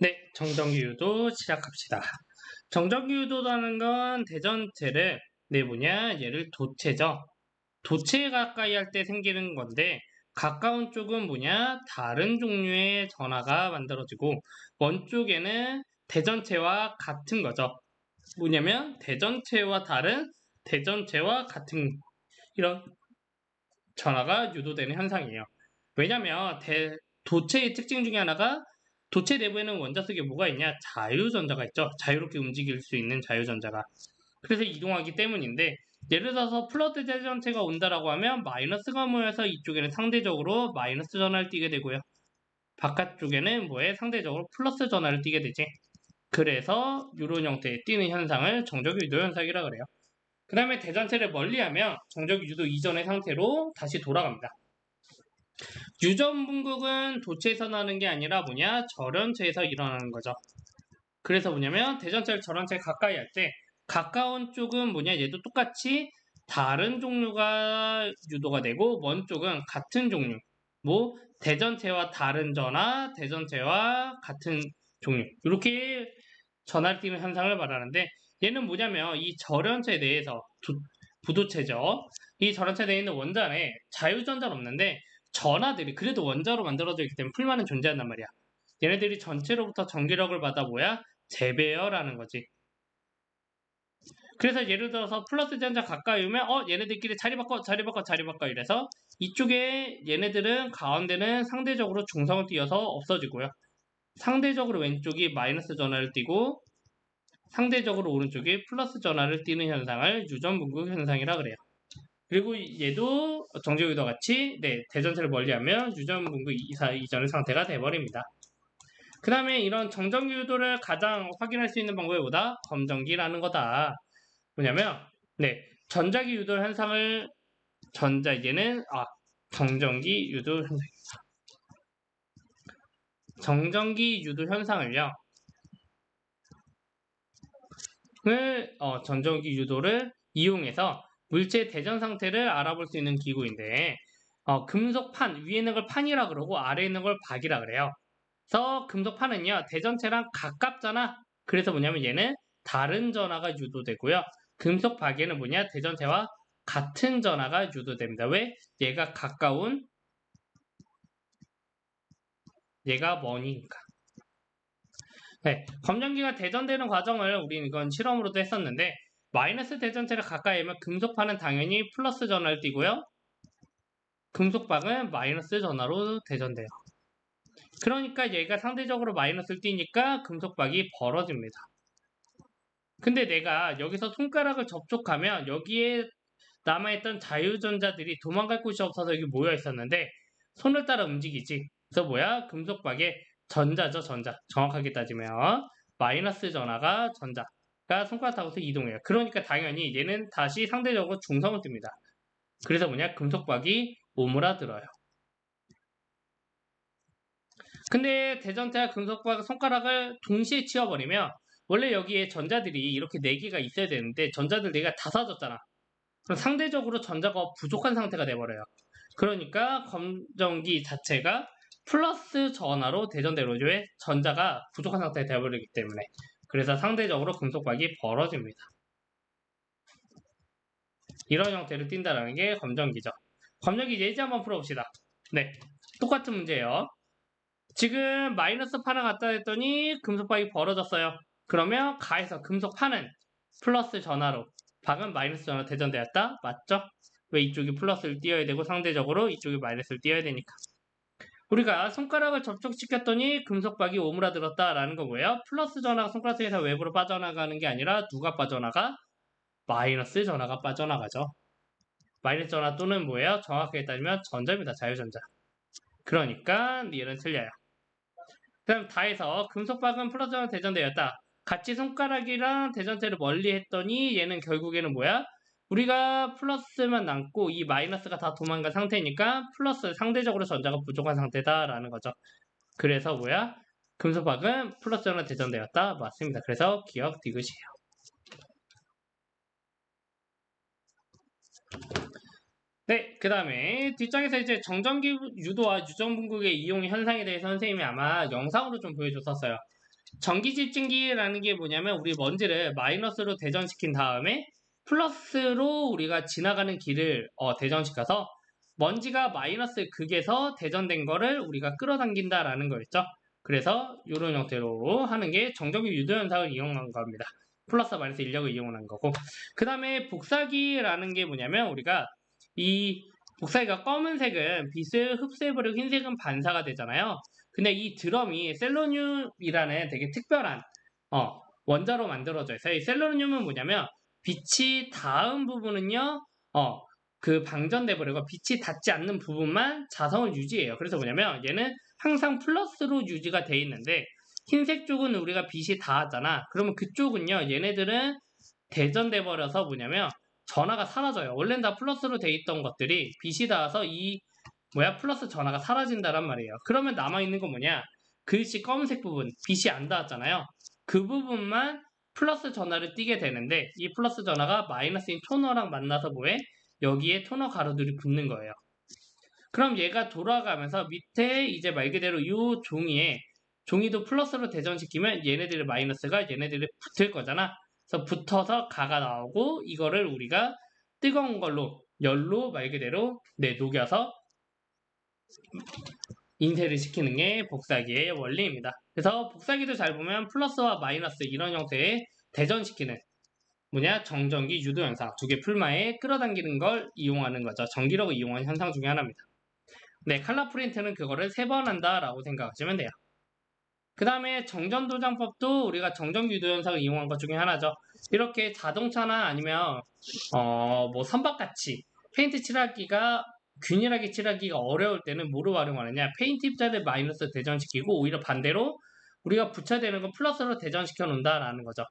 네, 정전기 유도 시작합시다. 정전기 유도라는 건 대전체를 네 뭐냐 얘를 도체죠. 도체에 가까이 할 때 생기는 건데 가까운 쪽은 뭐냐 다른 종류의 전하가 만들어지고 먼 쪽에는 대전체와 같은 거죠. 뭐냐면 대전체와 다른 대전체와 같은 이런 전하가 유도되는 현상이에요. 왜냐면 대, 도체의 특징 중에 하나가 도체 내부에는 원자 속에 뭐가 있냐? 자유전자가 있죠. 자유롭게 움직일 수 있는 자유전자가. 그래서 이동하기 때문인데 예를 들어서 플러스 대전체가 온다라고 하면 마이너스가 모여서 이쪽에는 상대적으로 마이너스 전화를 띠게 되고요. 바깥쪽에는 뭐에 상대적으로 플러스 전화를 띠게 되지. 그래서 이런 형태의 띠는 현상을 정적 유도 현상이라 그래요. 그 다음에 대전체를 멀리하면 정적 유도 이전의 상태로 다시 돌아갑니다. 유전 분국은 도체에서 나는 게 아니라 뭐냐 절연체에서 일어나는 거죠. 그래서 뭐냐면 대전체를 절연체 가까이 할 때 가까운 쪽은 뭐냐 얘도 똑같이 다른 종류가 유도가 되고 먼 쪽은 같은 종류. 뭐 대전체와 다른 전화, 대전체와 같은 종류. 이렇게 전화를 띄는 현상을 말하는데 얘는 뭐냐면 이 절연체 내에서 두, 부도체죠. 이 절연체 내에 있는 원자에 자유전자는 없는데 전하들이 그래도 원자로 만들어져 있기 때문에 풀만은 존재한단 말이야. 얘네들이 전체로부터 전기력을 받아 뭐야? 재배열하는 거지. 그래서 예를 들어서 플러스 전자 가까이 오면 어 얘네들끼리 자리 바꿔 자리 바꿔 자리 바꿔 이래서 이쪽에 얘네들은 가운데는 상대적으로 중성을 띄어서 없어지고요. 상대적으로 왼쪽이 마이너스 전하를 띄고 상대적으로 오른쪽이 플러스 전하를 띄는 현상을 유전분국 현상이라 그래요. 그리고 얘도 정제유도 같이 네, 대전체를 멀리하면 유전분구 이사 이전의 상태가 돼버립니다. 그 다음에 이런 정전기 유도를 가장 확인할 수 있는 방법이 뭐다? 검정기라는 거다. 뭐냐면 네, 전자기 유도 현상을 전자 얘는 아 정전기 유도 현상입니다. 정전기 유도 현상을요. 을 어, 전전기 유도를 이용해서 물체의 대전 상태를 알아볼 수 있는 기구인데 어, 금속판 위에 있는 걸 판이라 그러고 아래에 있는 걸 박이라 그래요. 그래서 금속판은요 대전체랑 가깝잖아. 그래서 뭐냐면 얘는 다른 전화가 유도되고요. 금속 박에는 뭐냐 대전체와 같은 전화가 유도됩니다. 왜? 얘가 가까운 얘가 머니니까. 네, 검정기가 대전되는 과정을 우리는 이건 실험으로도 했었는데 마이너스 대전체를 가까이 하면 금속판은 당연히 플러스 전화를 띄고요. 금속박은 마이너스 전화로 대전돼요. 그러니까 얘가 상대적으로 마이너스를 띄니까 금속박이 벌어집니다. 근데 내가 여기서 손가락을 접촉하면 여기에 남아있던 자유전자들이 도망갈 곳이 없어서 여기 모여 있었는데 손을 따라 움직이지. 그래서 뭐야? 금속박의 전자죠, 전자. 정확하게 따지면 마이너스 전화가 전자. 가 손가락 타고서 이동해요. 그러니까 당연히 얘는 다시 상대적으로 중성을 띱니다. 그래서 뭐냐 금속박이 오므라들어요. 근데 대전태와 금속박 손가락을 동시에 치워버리면 원래 여기에 전자들이 이렇게 4개가 있어야 되는데 전자들 4개가 다 사라졌잖아. 그럼 상대적으로 전자가 부족한 상태가 돼버려요. 그러니까 검정기 자체가 플러스 전화로 대전대로조에 전자가 부족한 상태가 되어버리기 때문에 그래서 상대적으로 금속박이 벌어집니다. 이런 형태를 띈다는 게 검정기죠. 검정기 예제 한번 풀어봅시다. 네, 똑같은 문제예요. 지금 마이너스 판을 갖다 댔더니 금속박이 벌어졌어요. 그러면 가에서 금속판은 플러스 전화로 박은 마이너스 전화로 대전되었다? 맞죠? 왜 이쪽이 플러스를 띄어야 되고 상대적으로 이쪽이 마이너스를 띄어야 되니까. 우리가 손가락을 접촉시켰더니 금속박이 오므라들었다라는 거고요. 플러스 전화가 손가락에서 외부로 빠져나가는 게 아니라 누가 빠져나가? 마이너스 전화가 빠져나가죠. 마이너스 전화 또는 뭐예요? 정확하게 따지면 전자입니다. 자유전자. 그러니까 얘는 틀려요. 그럼 다해서 금속박은 플러스 전화 대전되었다. 같이 손가락이랑 대전체를 멀리 했더니 얘는 결국에는 뭐야? 우리가 플러스만 남고 이 마이너스가 다 도망간 상태니까 플러스 상대적으로 전자가 부족한 상태다라는 거죠. 그래서 뭐야? 금속박은 플러스로 대전되었다. 맞습니다. 그래서 기억 디귿이에요. 네, 그 다음에 뒷장에서 이제 정전기 유도와 유전분국의 이용 현상에 대해서 선생님이 아마 영상으로 좀 보여줬었어요. 전기 집중기라는 게 뭐냐면 우리 먼지를 마이너스로 대전시킨 다음에 플러스로 우리가 지나가는 길을 어, 대전시켜서 먼지가 마이너스 극에서 대전된 거를 우리가 끌어당긴다라는 거였죠. 그래서 이런 형태로 하는 게 정적유 유도 현상을 이용한 겁니다. 플러스 마이너스 인력을 이용한 거고 그 다음에 복사기라는 게 뭐냐면 우리가 이 복사기가 검은색은 빛을 흡수해버리고 흰색은 반사가 되잖아요. 근데 이 드럼이 셀로늄이라는 되게 특별한 어, 원자로 만들어져 있어요. 이 셀로늄은 뭐냐면 빛이 닿은 부분은요, 어, 그 방전돼 버리고 빛이 닿지 않는 부분만 자성을 유지해요. 그래서 뭐냐면 얘는 항상 플러스로 유지가 돼 있는데 흰색 쪽은 우리가 빛이 닿았잖아. 그러면 그쪽은요, 얘네들은 대전돼 버려서 뭐냐면 전하가 사라져요. 원래는 다 플러스로 돼 있던 것들이 빛이 닿아서 이 뭐야 플러스 전하가 사라진다란 말이에요. 그러면 남아 있는 건 뭐냐? 글씨 검은색 부분 빛이 안 닿았잖아요. 그 부분만 플러스 전하를 띄게 되는데 이 플러스 전하가 마이너스인 토너랑 만나서 뭐해? 여기에 토너 가루들이 붙는 거예요. 그럼 얘가 돌아가면서 밑에 이제 말 그대로 이 종이에 종이도 플러스로 대전시키면 얘네들의 마이너스가 얘네들이 붙을 거잖아. 그래서 붙어서 가가 나오고 이거를 우리가 뜨거운 걸로 열로 말 그대로 네, 녹여서 인쇄를 시키는 게 복사기의 원리입니다. 그래서 복사기도 잘 보면 플러스와 마이너스 이런 형태의 대전시키는 뭐냐 정전기 유도 현상 두 개 풀마에 끌어당기는 걸 이용하는 거죠. 전기력을 이용한 현상 중에 하나입니다. 네, 칼라 프린트는 그거를 세 번 한다라고 생각하시면 돼요. 그 다음에 정전 도장법도 우리가 정전 유도 현상을 이용한 것 중에 하나죠. 이렇게 자동차나 아니면 어, 뭐 선박같이 페인트 칠하기가 균일하게 칠하기가 어려울 때는 뭐로 활용하느냐 페인트 입자를 마이너스 대전시키고 오히려 반대로 우리가 붙여야 되는 건 플러스로 대전시켜 놓는다라는 거죠.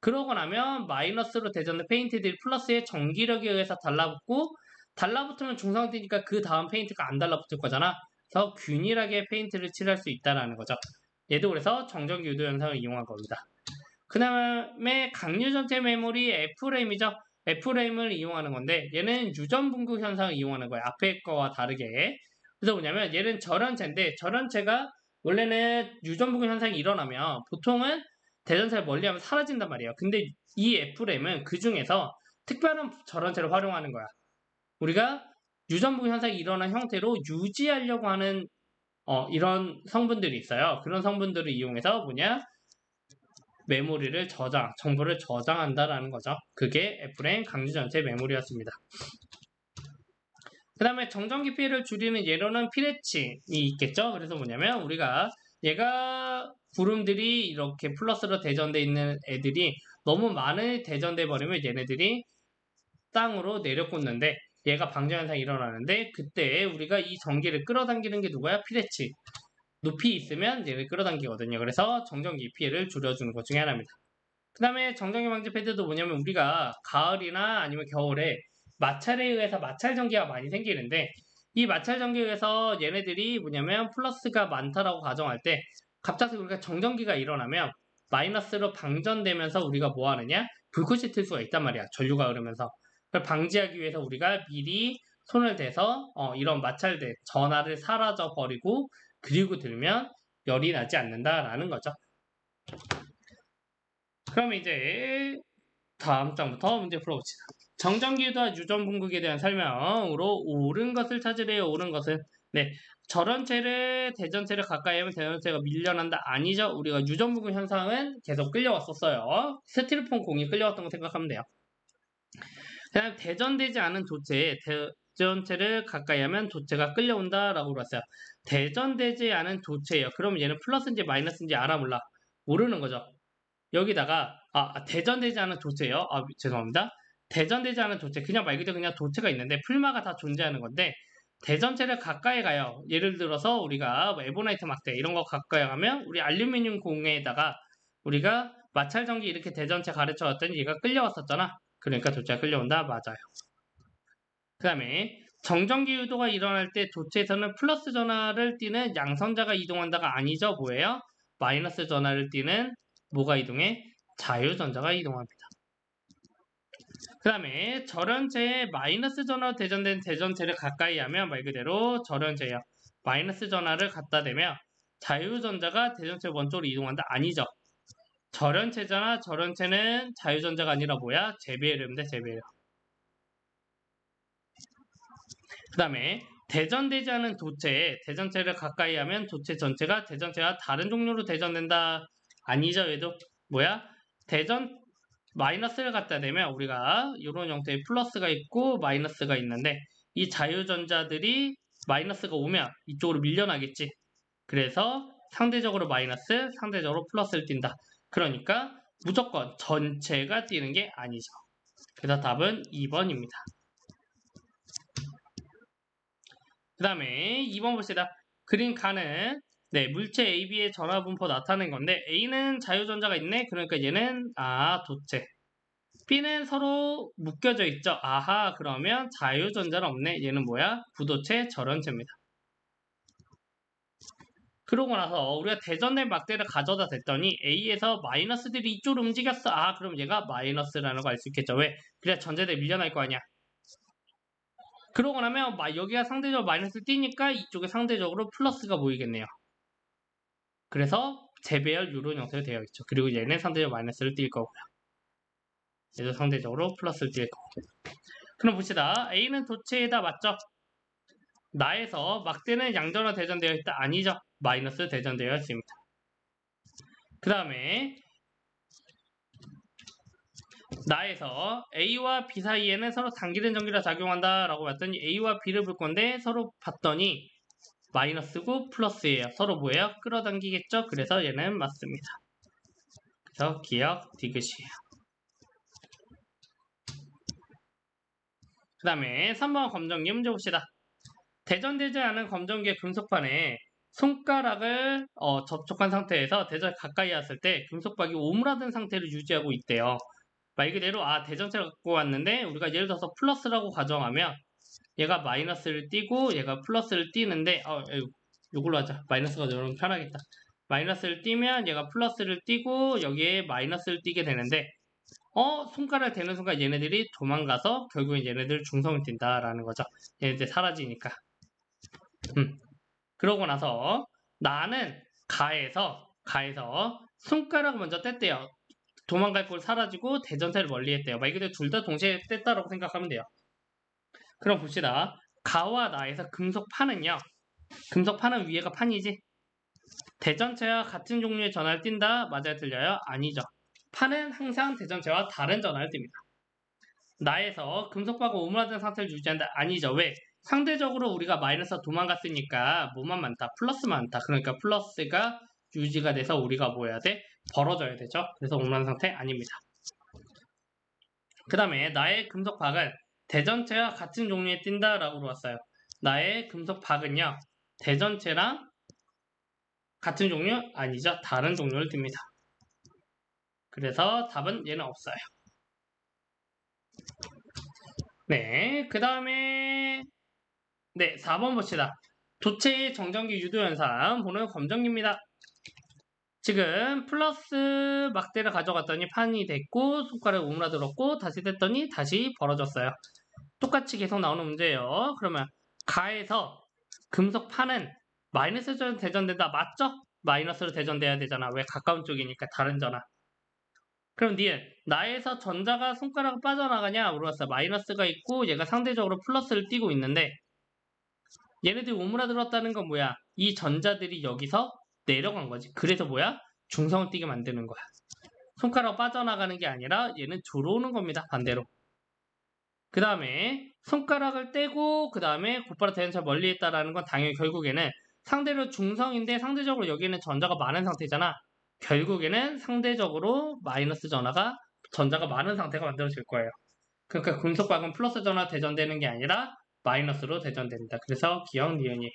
그러고 나면 마이너스로 대전된 페인트들이 플러스의 전기력에 의해서 달라붙고 달라붙으면 중성되니까 그 다음 페인트가 안 달라붙을 거잖아. 그래서 균일하게 페인트를 칠할 수 있다라는 거죠. 얘도 그래서 정전기 유도 현상을 이용한 겁니다. 그 다음에 강류 전체 메모리 F램이죠. F램을 이용하는 건데 얘는 유전 분구 현상을 이용하는 거예요. 앞에 거와 다르게. 그래서 뭐냐면 얘는 절연체인데 절연체가 원래는 유전 분구 현상이 일어나면 보통은 대전체를 멀리하면 사라진단 말이에요. 근데 이 F램은 그 중에서 특별한 절연체를 활용하는 거야. 우리가 유전 분구 현상이 일어난 형태로 유지하려고 하는 어, 이런 성분들이 있어요. 그런 성분들을 이용해서 뭐냐 메모리를 저장, 정보를 저장한다라는 거죠. 그게 F램 강주 전체 메모리였습니다. 그 다음에 정전 기 피해를 줄이는 예로는 피레치이 있겠죠. 그래서 뭐냐면 우리가 얘가 구름들이 이렇게 플러스로 대전돼 있는 애들이 너무 많이 대전돼 버리면 얘네들이 땅으로 내려꽂는데 얘가 방전 현상이 일어나는데 그때 우리가 이 전기를 끌어당기는 게 누구야? 피레치. 높이 있으면 얘를 끌어당기거든요. 그래서 정전기 피해를 줄여주는 것 중에 하나입니다. 그 다음에 정전기 방지 패드도 뭐냐면 우리가 가을이나 아니면 겨울에 마찰에 의해서 마찰 전기가 많이 생기는데 이 마찰 전기에 의해서 얘네들이 뭐냐면 플러스가 많다라고 가정할 때 갑자기 우리가 정전기가 일어나면 마이너스로 방전되면서 우리가 뭐 하느냐? 불꽃이 틀 수가 있단 말이야. 전류가 흐르면서. 그걸 방지하기 위해서 우리가 미리 손을 대서 어, 이런 마찰된 전하를 사라져 버리고 그리고 들면 열이 나지 않는다라는 거죠. 그럼 이제 다음 장부터 문제 풀어봅시다. 정전기유도와 유전분극에 대한 설명으로 옳은 것을 찾으래요. 옳은 것은 네 절연체를 대전체를 가까이 하면 대전체가 밀려난다 아니죠. 우리가 유전분극 현상은 계속 끌려왔었어요. 스티로폼 공이 끌려왔던 거 생각하면 돼요. 그다음 대전되지 않은 도체에 대 전체를 가까이 하면 도체가 끌려온다라고 봤어요. 대전되지 않은 도체예요. 그럼 얘는 플러스인지 마이너스인지 알아 몰라. 모르는 거죠. 여기다가 아 대전되지 않은 도체예요. 아 죄송합니다. 대전되지 않은 도체 그냥 말 그대로 그냥 도체가 있는데 풀마가 다 존재하는 건데 대전체를 가까이 가요. 예를 들어서 우리가 뭐 에보나이트 막대 이런 거 가까이 가면 우리 알루미늄 공에다가 우리가 마찰 전기 이렇게 대전체 가르쳐 왔더니 얘가 끌려왔었잖아. 그러니까 도체가 끌려온다 맞아요. 그 다음에 정전기 유도가 일어날 때 도체에서는 플러스 전하를 띠는 양선자가 이동한다가 아니죠. 뭐예요? 마이너스 전하를 띠는 뭐가 이동해? 자유전자가 이동합니다. 그 다음에 절연체에 마이너스 전하로 대전된 대전체를 가까이 하면 말 그대로 절연체예요. 마이너스 전하를 갖다 대면 자유전자가 대전체 원쪽으로 이동한다? 아니죠. 절연체잖아. 절연체는 자유전자가 아니라 뭐야? 재배율입니다. 재배율. 그 다음에 대전되지 않은 도체에 대전체를 가까이 하면 도체 전체가 대전체와 다른 종류로 대전된다. 아니죠. 얘도 뭐야? 대전 마이너스를 갖다 대면 우리가 이런 형태의 플러스가 있고 마이너스가 있는데 이 자유전자들이 마이너스가 오면 이쪽으로 밀려나겠지. 그래서 상대적으로 마이너스, 상대적으로 플러스를 띈다. 그러니까 무조건 전체가 뛰는 게 아니죠. 그래서 답은 2번입니다. 그 다음에 2번 봅시다. 그린 가는 네, 물체 AB의 전화 분포 나타낸 건데 A는 자유전자가 있네. 그러니까 얘는 아 도체. B는 서로 묶여져 있죠. 아하 그러면 자유전자는 없네. 얘는 뭐야? 부도체 절연체입니다. 그러고 나서 우리가 대전된 막대를 가져다 댔더니 A에서 마이너스들이 이쪽으로 움직였어. 아 그럼 얘가 마이너스라는 거 알 수 있겠죠. 왜? 그래야 전자들이 밀려날 거 아니야. 그러고 나면 여기가 상대적으로 마이너스 띄니까 이쪽에 상대적으로 플러스가 보이겠네요. 그래서 재배열 이런 형태로 되어 있죠. 그리고 얘는 상대적으로 마이너스를 띌 거고요. 얘도 상대적으로 플러스를 띌 거고. 그럼 봅시다. A는 도체에다 맞죠? 나에서 막대는 양전화 대전되어 있다. 아니죠. 마이너스 대전되어 있습니다. 그 다음에 나에서 A와 B 사이에는 서로 당기는 전기가 작용한다 라고 봤더니 A와 B를 볼 건데 서로 봤더니 마이너스고 플러스예요. 서로 뭐예요? 끌어당기겠죠? 그래서 얘는 맞습니다. 그래서 기억 디귿이에요. 그 다음에 3번 검정기 문제 봅시다. 대전되지 않은 검정기의 금속판에 손가락을 어, 접촉한 상태에서 대전 가까이 왔을 때 금속박이 오므라든 상태를 유지하고 있대요. 말 그대로 아 대전체를 갖고 왔는데 우리가 예를 들어서 플러스라고 가정하면 얘가 마이너스를 띄고 얘가 플러스를 띄는데 어 이걸로 하자. 마이너스가 여러분 편하겠다. 마이너스를 띄면 얘가 플러스를 띄고 여기에 마이너스를 띄게 되는데 어 손가락을 대는 순간 얘네들이 도망가서 결국엔 얘네들 중성을 띈다라는 거죠. 얘네들 사라지니까. 음. 그러고 나서 나는 가에서 가에서 손가락을 먼저 뗐대요 도망갈 걸 사라지고 대전체를 멀리했대요. 말 그대로 둘 다 동시에 뗐다라고 생각하면 돼요. 그럼 봅시다. 가와 나에서 금속 판은요. 금속 판은 위에가 판이지. 대전체와 같은 종류의 전화를 띈다. 맞아요? 틀려요? 아니죠. 판은 항상 대전체와 다른 전화를 띱니다. 나에서 금속하고 오므라든 상태를 유지한다. 아니죠. 왜? 상대적으로 우리가 마이너스 도망갔으니까 뭐만 많다. 플러스만 많다. 그러니까 플러스가 유지가 돼서 우리가 뭐 해야 돼? 벌어져야 되죠. 그래서 옹란 상태 아닙니다. 그 다음에 나의 금속 박은 대전체와 같은 종류에 띈다라고 왔어요. 나의 금속 박은요. 대전체랑 같은 종류? 아니죠. 다른 종류를 띱니다. 그래서 답은 얘는 없어요. 네, 그 다음에 네, 4번 봅시다. 도체의 정전기 유도 현상 보는 검정기입니다. 지금 플러스 막대를 가져갔더니 판이 됐고 손가락에 오므라들었고 다시 됐더니 다시 벌어졌어요. 똑같이 계속 나오는 문제예요. 그러면 가에서 금속 판은 마이너스로 대전된다. 맞죠? 마이너스로 대전돼야 되잖아. 왜 가까운 쪽이니까 다른 전화. 그럼 니은 나에서 전자가 손가락을 빠져나가냐 물어봤어. 마이너스가 있고 얘가 상대적으로 플러스를 띄고 있는데 얘네들이 오므라들었다는 건 뭐야? 이 전자들이 여기서 내려간 거지. 그래서 뭐야? 중성을 띄게 만드는 거야. 손가락 빠져나가는 게 아니라 얘는 들어오는 겁니다. 반대로. 그 다음에 손가락을 떼고 그 다음에 곧바로 대전차 멀리 있다라는 건 당연히 결국에는 상대로 중성인데 상대적으로 여기는 전자가 많은 상태잖아. 결국에는 상대적으로 마이너스 전화가 전자가 많은 상태가 만들어질 거예요. 그러니까 금속박은 플러스 전화 대전되는 게 아니라 마이너스로 대전됩니다. 그래서 기억 니은이에요.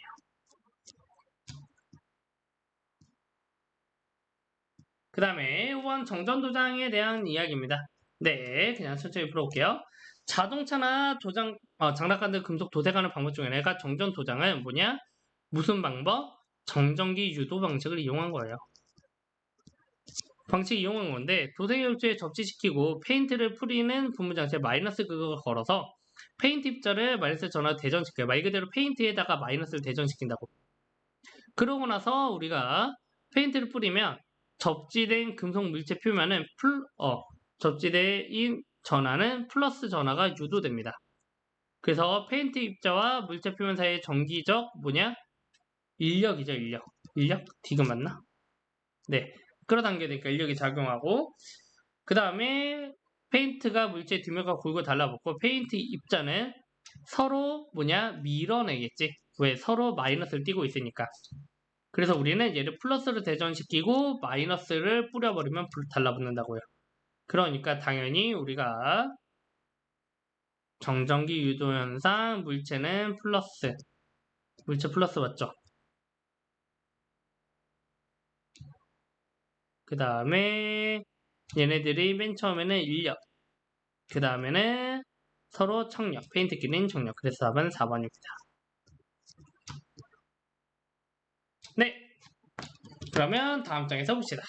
그 다음에 5번 정전도장에 대한 이야기입니다. 네, 그냥 천천히 풀어볼게요. 자동차나 도장, 어, 장난감들 금속 도색하는 방법 중에 하나가 정전 도장은 뭐냐? 무슨 방법? 정전기 유도 방식을 이용한 거예요. 방식 이용한 건데 도색 열주에 접지시키고 페인트를 뿌리는 분무장치에 마이너스 극을 걸어서 페인트 입자를 마이너스 전화 대전시켜요. 말 그대로 페인트에다가 마이너스를 대전시킨다고. 그러고 나서 우리가 페인트를 뿌리면 접지된 금속 물체 표면은 풀, 어, 접지대인 전하는 플러스 전하가 유도됩니다. 그래서 페인트 입자와 물체 표면 사이의 정기적 뭐냐? 인력이죠, 인력. 인력? 디귿 맞나? 네. 끌어당겨니까 인력이 작용하고 그 다음에 페인트가 물체 뒷면과 골고 달라붙고 페인트 입자는 서로 뭐냐 밀어내겠지 왜 서로 마이너스를 띄고 있으니까 그래서 우리는 얘를 플러스로 대전시키고 마이너스를 뿌려버리면 불- 달라붙는다고요. 그러니까 당연히 우리가 정전기 유도 현상 물체는 플러스 물체 플러스 맞죠? 그 다음에 얘네들이 맨 처음에는 인력 그 다음에는 서로 청력 페인트끼리는 청력. 그래서 답은 4번입니다 네. 그러면 다음 장에서 봅시다